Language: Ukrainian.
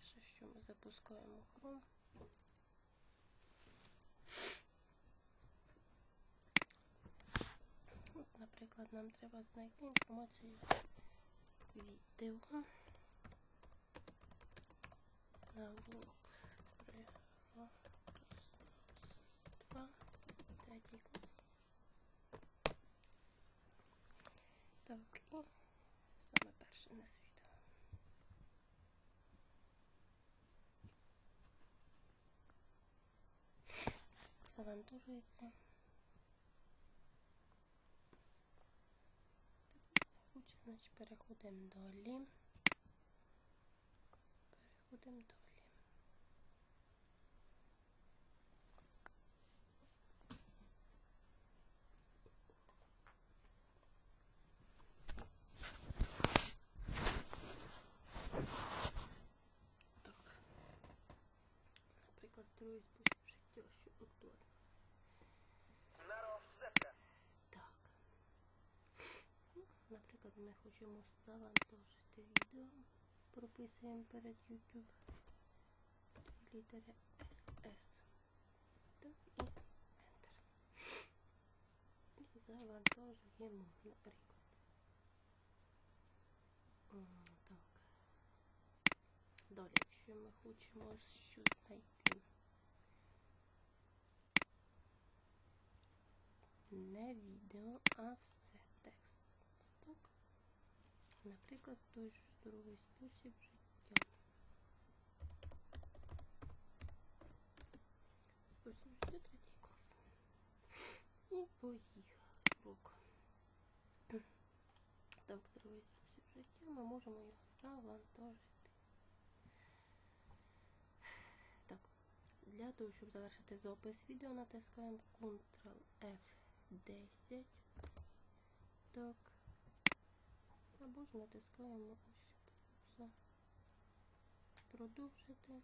що ми запускаємо. От, наприклад, нам треба знайти інформацію відео на блок Два, третій клас. Так, і саме перше на світ. Завантажується. Значить, переходимо далі. Переходимо далі. Так. Наприклад, другий спосіб життя, що актуально. Так. Ну, Наприклад, ми хочемо завантажити відео. Прописуємо перед YouTube літери SS. Так, і Enter. І завантажуємо, наприклад. Так. Далі, якщо ми хочемо щось знайти. Не відео, а все. Наприклад, той же здоровий спосіб життя. Спосіб життя третій клас. І поїхали урок. Так, здоровий спосіб життя. Ми можемо його завантажити. Для того, щоб завершити запис відео, натискаємо Ctrl F10. Так. Натискаємо ось продовжити.